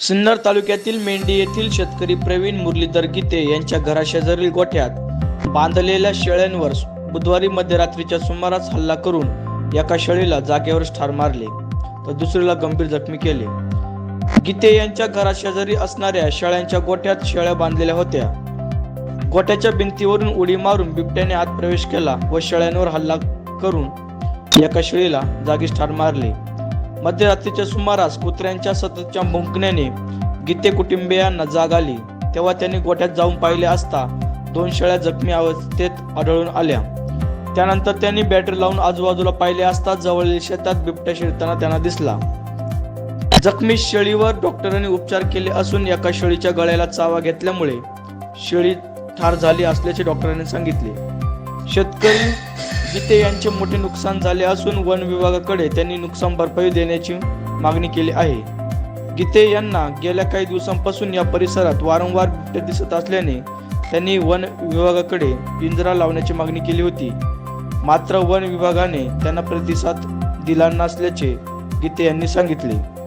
सिन्नर तालुक्यातील मेंढी येथील शेतकरी प्रवीण मुरलीधर गीते यांच्या घराशेजारील गोठ्यात बांधलेल्या शेळ्यांवर बुधवारी मध्यरात्रीच्या सुमारास हल्ला करून एका शेळीला जागेवरच ठार मारले तर दुसरीला गंभीर जखमी केले. गीते यांच्या घराशेजारी असणाऱ्या शेळ्यांच्या गोठ्यात शेळ्या बांधलेल्या होत्या. गोठ्याच्या भिंतीवरून उडी मारून बिबट्याने आत प्रवेश केला व शेळ्यांवर हल्ला करून एका शेळीला जागीच ठार मारले. मध्यरात्रीच्या सुमारास कुत्र्यांच्या सततच्या भुंकण्याने गीते कुटुंबियांना जाग आली. तेव्हा त्यांनी गोठ्यात जाऊन पाहिले असता दोन शेळ्या जखमी अवस्थेत आढळून आल्या. त्यानंतर त्यांनी बॅटरी लावून आजूबाजूला पाहिले असता जवळील शेतात बिबट्या शिरताना त्यांना दिसला. जखमी शेळीवर डॉक्टरांनी उपचार केले असून एका शेळीच्या गळ्याला चावा घेतल्यामुळे शेळी ठार झाली असल्याचे डॉक्टरांनी सांगितले. शेतकरी गीते यांचे मोठे नुकसान झाले असून वन विभागाकडे त्यांनी नुकसान भरपाई देण्याची मागणी केली आहे. गीते यांना गेल्या काही दिवसांपासून या परिसरात वारंवार बिबट्या दिसत असल्याने त्यांनी वन विभागाकडे पिंजरा लावण्याची मागणी केली होती. मात्र वन विभागाने त्यांना प्रतिसाद दिला नसल्याचे गीते यांनी सांगितले.